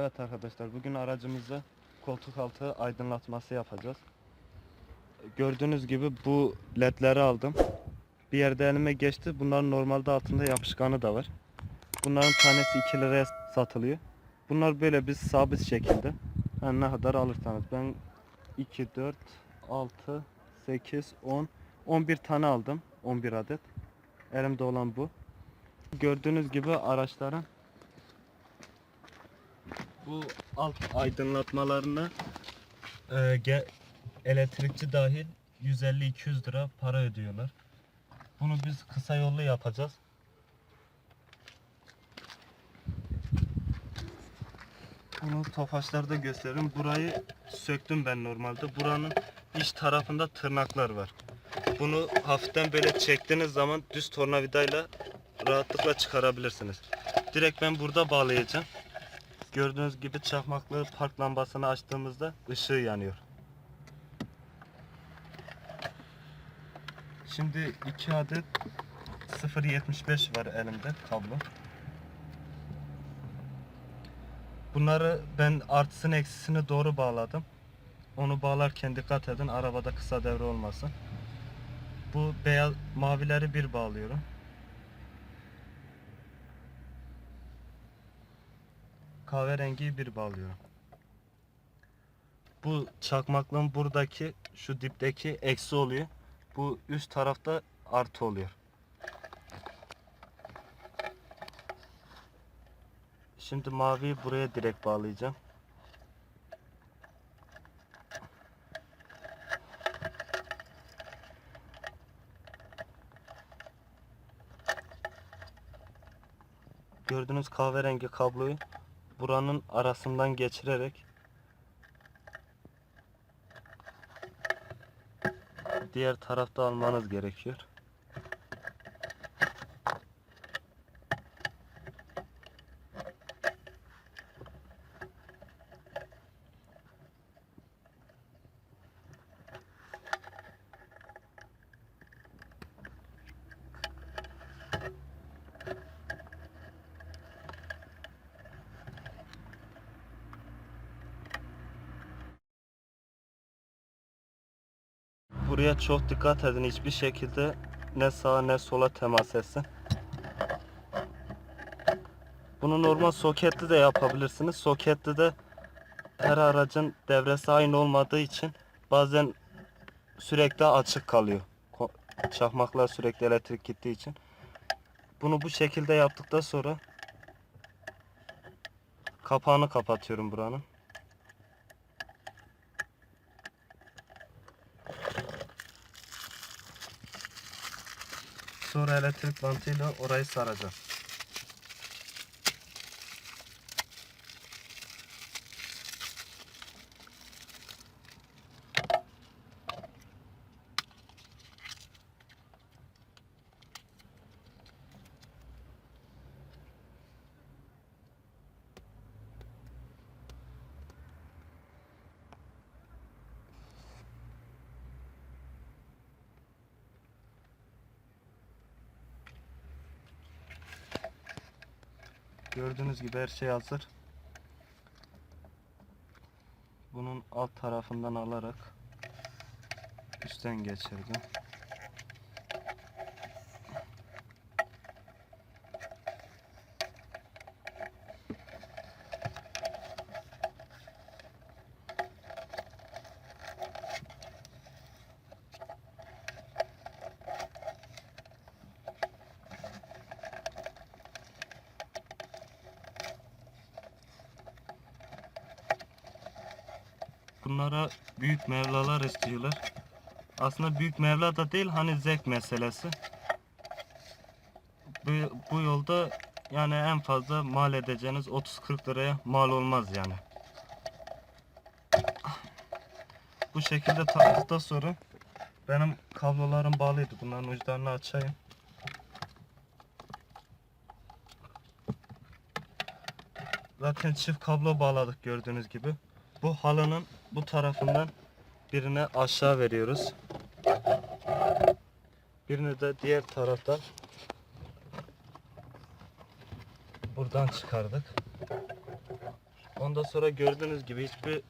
Evet arkadaşlar bugün aracımızı koltuk altı aydınlatması yapacağız. Gördüğünüz gibi bu ledleri aldım. Bir yerde elime geçti. Bunların normalde altında yapışkanı da var. Bunların tanesi 2 liraya satılıyor. Bunlar böyle biz sabit şekilde. Yani ne kadar alırsanız. Ben 2, 4, 6, 8, 10, 11 tane aldım. 11 adet. Elimde olan bu. Gördüğünüz gibi araçların bu alt aydınlatmalarını e, elektrikçi dahil 150-200 lira para ödüyorlar. Bunu biz kısa yollu yapacağız. Bunu tofaşlarda gösteririm. Burayı söktüm ben normalde. Buranın iç tarafında tırnaklar var. Bunu hafiften böyle çektiğiniz zaman düz tornavidayla rahatlıkla çıkarabilirsiniz. Direkt ben burada bağlayacağım. Gördüğünüz gibi çakmaklı park lambasını açtığımızda ışığı yanıyor. Şimdi 2 adet 0.75 var elimde kablo. Bunları ben artısını eksisini doğru bağladım. Onu bağlarken dikkat edin arabada kısa devre olmasın. Bu beyaz mavileri bir bağlıyorum. Kahverengiyi bir bağlıyorum. Bu çakmaklığın buradaki şu dipteki eksi oluyor. Bu üst tarafta artı oluyor. Şimdi maviyi buraya direkt bağlayacağım. Gördüğünüz kahverengi kabloyu buranın arasından geçirerek diğer tarafta almanız gerekiyor. Buraya çok dikkat edin. Hiçbir şekilde ne sağa ne sola temas etsin. Bunu normal soketli de yapabilirsiniz. Soketli de her aracın devresi aynı olmadığı için bazen sürekli açık kalıyor. Çakmaklar sürekli elektrik gittiği için. Bunu bu şekilde yaptıktan sonra kapağını kapatıyorum buranın. Sonra elektrik bantıyla orayı saracağım. Gördüğünüz gibi her şey hazır. Bunun alt tarafından alarak üstten geçirdim. Bunlara büyük mevlalar istiyorlar. Aslında büyük mevla da değil hani zevk meselesi. Bu, bu yolda yani en fazla mal edeceğiniz 30-40 liraya mal olmaz yani. Bu şekilde taktıktan sonra benim kablolarım bağlıydı. Bunların uçlarını açayım. Zaten çift kablo bağladık gördüğünüz gibi. Bu halının bu tarafından birine aşağı veriyoruz. Birini de diğer taraftan buradan çıkardık. Ondan sonra gördüğünüz gibi hiçbir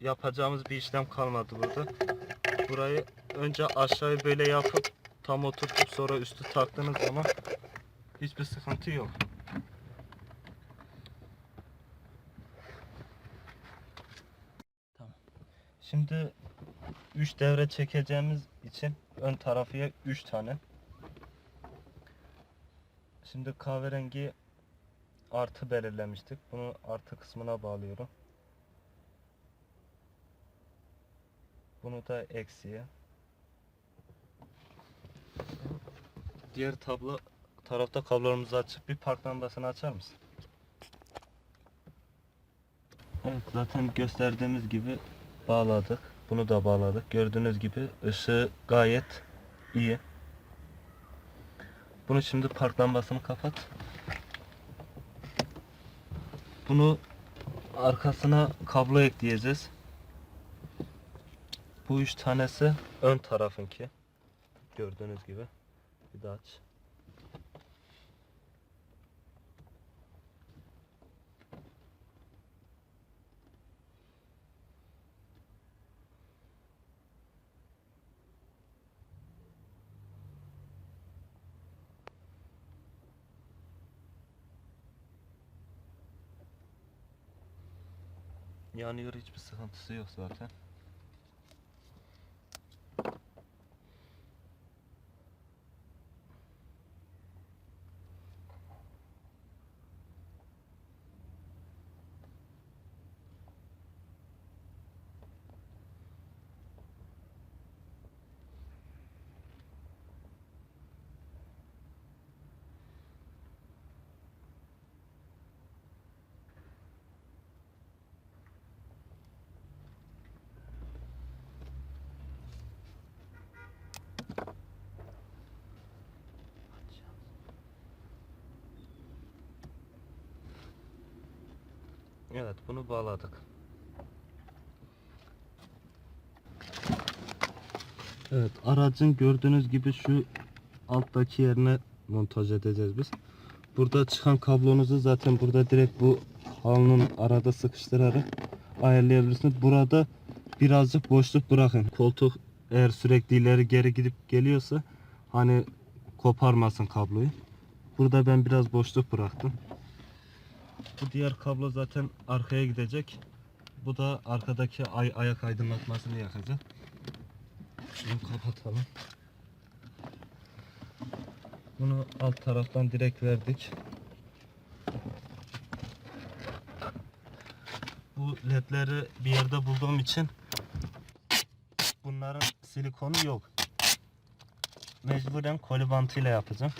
yapacağımız bir işlem kalmadı burada. Burayı önce aşağıyı böyle yapıp tam oturtup sonra üstü taktığınız zaman hiçbir sıkıntı yok. Şimdi 3 devre çekeceğimiz için ön tarafıya 3 tane. Şimdi kahverengi artı belirlemiştik. Bunu artı kısmına bağlıyorum. Bunu da eksiye. Diğer tablo tarafta kablolarımızı açıp bir park lambasını açar mısın? Evet zaten gösterdiğimiz gibi bağladık. Bunu da bağladık. Gördüğünüz gibi ışığı gayet iyi. Bunu şimdi park lambasını kapat. Bunu arkasına kablo ekleyeceğiz. Bu üç tanesi ön tarafınki. Gördüğünüz gibi. Bir daha aç. Yanıyor hiçbir sıkıntısı yok zaten. Evet bunu bağladık. Evet aracın gördüğünüz gibi şu alttaki yerine montaj edeceğiz biz. Burada çıkan kablonuzu zaten burada direkt bu halının arada sıkıştırarak ayarlayabilirsiniz. Burada birazcık boşluk bırakın. Koltuk eğer sürekli ileri geri gidip geliyorsa hani koparmasın kabloyu. Burada ben biraz boşluk bıraktım. Bu diğer kablo zaten arkaya gidecek. Bu da arkadaki ay ayak aydınlatmasını yakacak. Şunu kapatalım. Bunu alt taraftan direkt verdik. Bu ledleri bir yerde bulduğum için bunların silikonu yok. Mecburen koli bantıyla yapacağım.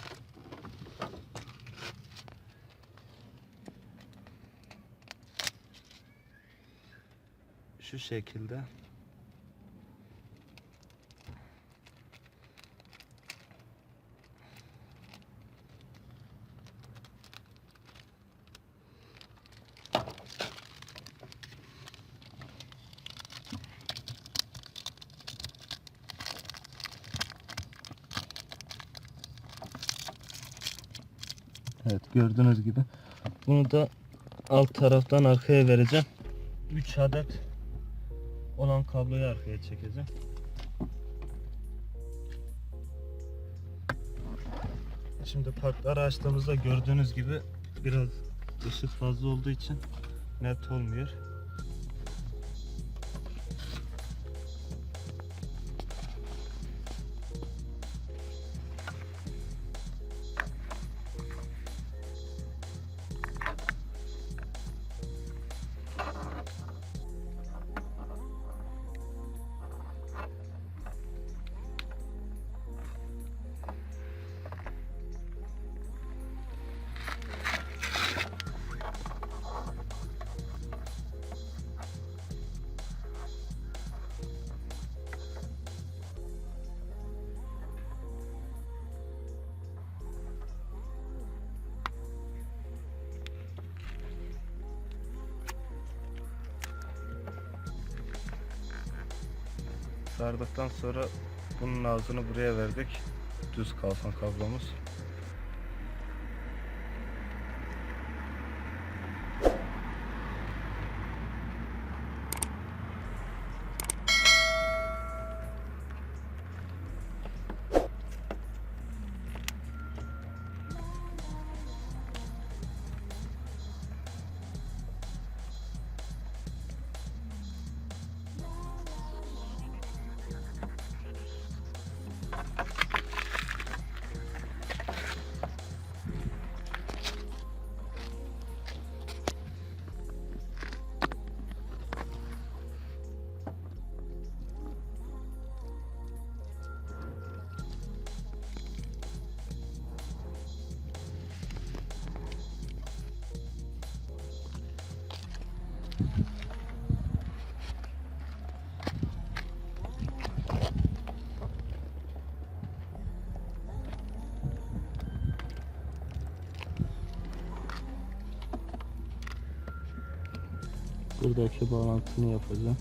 Şu şekilde. Evet gördüğünüz gibi. Bunu da alt taraftan arkaya vereceğim. 3 adet olan kabloyu arkaya çekeceğim. Şimdi parkları açtığımızda gördüğünüz gibi biraz ışık fazla olduğu için net olmuyor. Sardıktan sonra bunun ağzını buraya verdik. Düz kalsın kablomuz. Buradaki bağlantını yapacağım.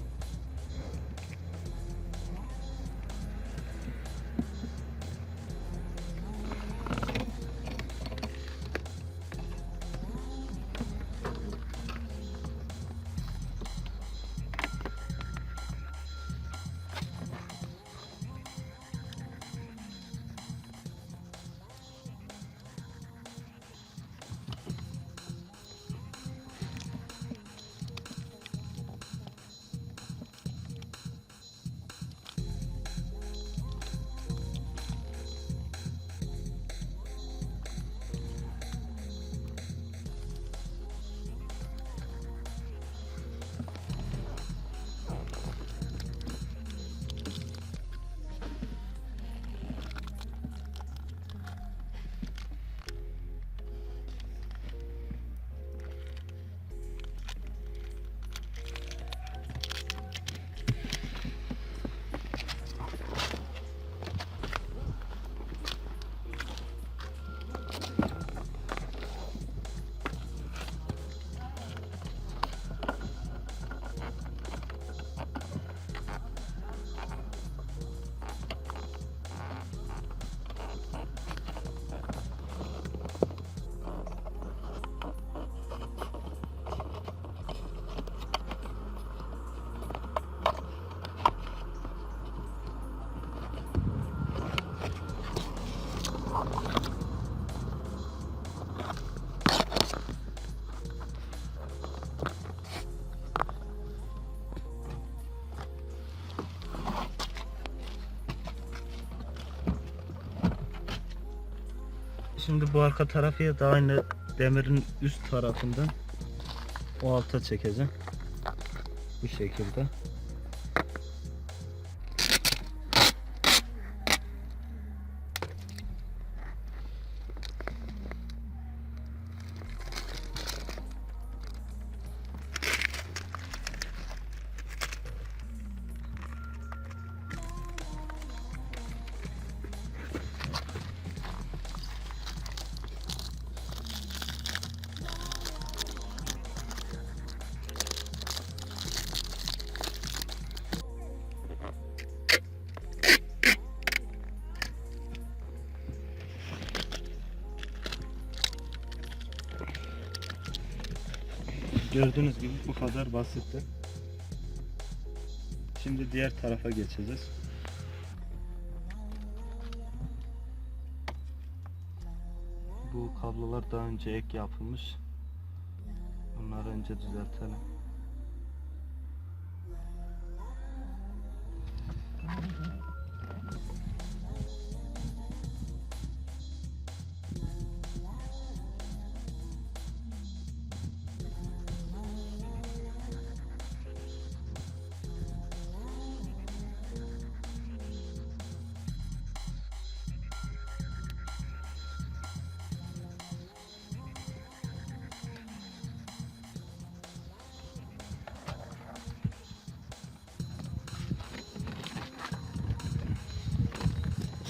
Şimdi bu arka tarafı da aynı demirin üst tarafından o alta çekeceğim. Bu şekilde. Gördüğünüz gibi bu kadar basitti. Şimdi diğer tarafa geçeceğiz. Bu kablolar daha önce ek yapılmış. Bunları önce düzeltelim.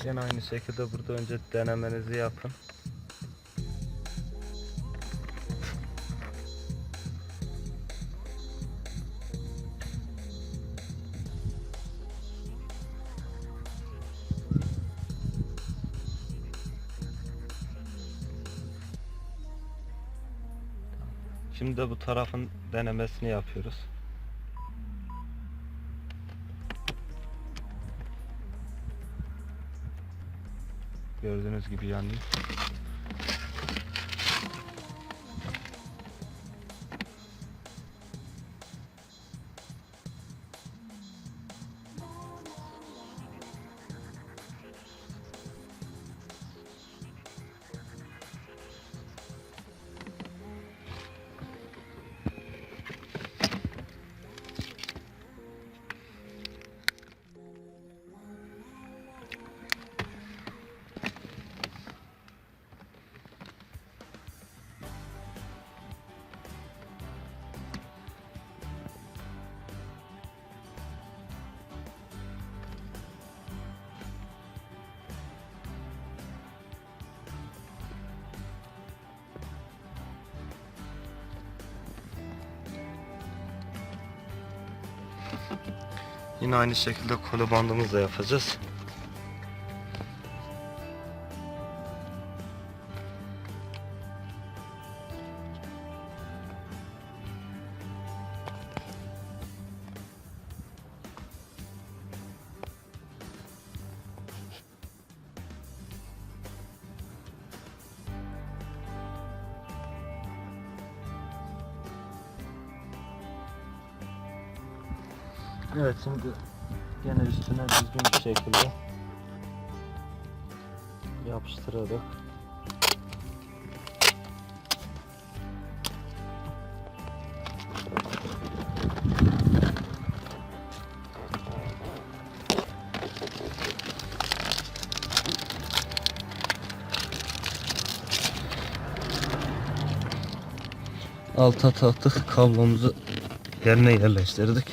Yine aynı şekilde burada önce denemenizi yapın. Şimdi de bu tarafın denemesini yapıyoruz. Gördüğünüz gibi yanıyor. Yine aynı şekilde kolu bandımızla yapacağız. Evet şimdi gene üstüne düzgün bir şekilde yapıştırarak alta taktık kablomuzu yerine yerleştirdik.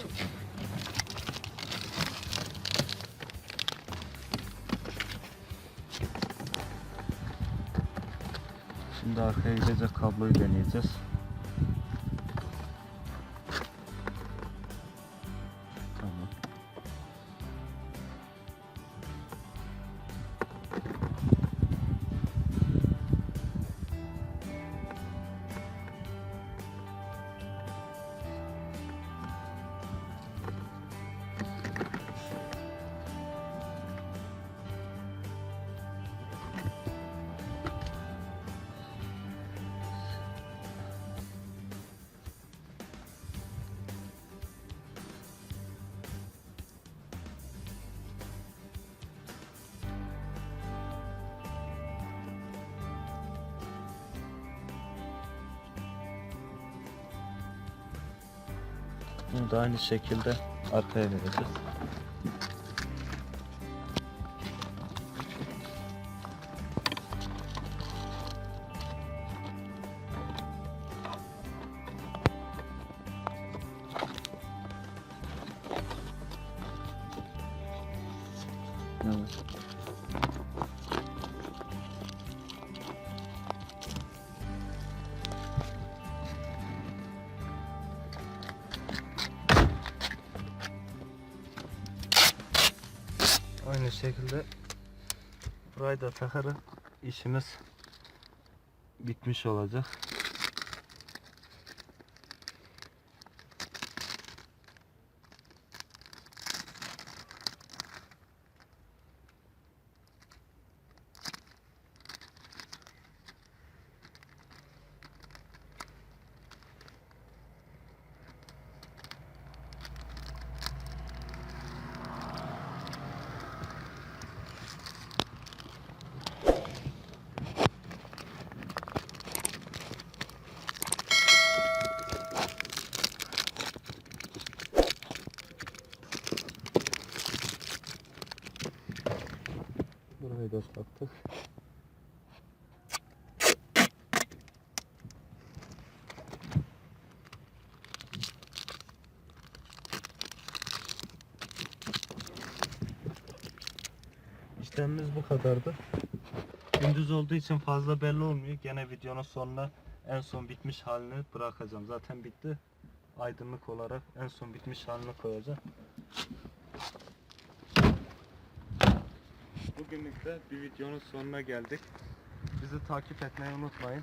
Bunu da aynı şekilde arkaya vereceğiz. Takarak işimiz bitmiş olacak. Burayı da taktık. İşlemimiz bu kadardı. Gündüz olduğu için fazla belli olmuyor. Gene videonun sonuna en son bitmiş halini bırakacağım. Zaten bitti. Aydınlık olarak en son bitmiş halini koyacağım. Bugünlük de bir videonun sonuna geldik. Bizi takip etmeyi unutmayın.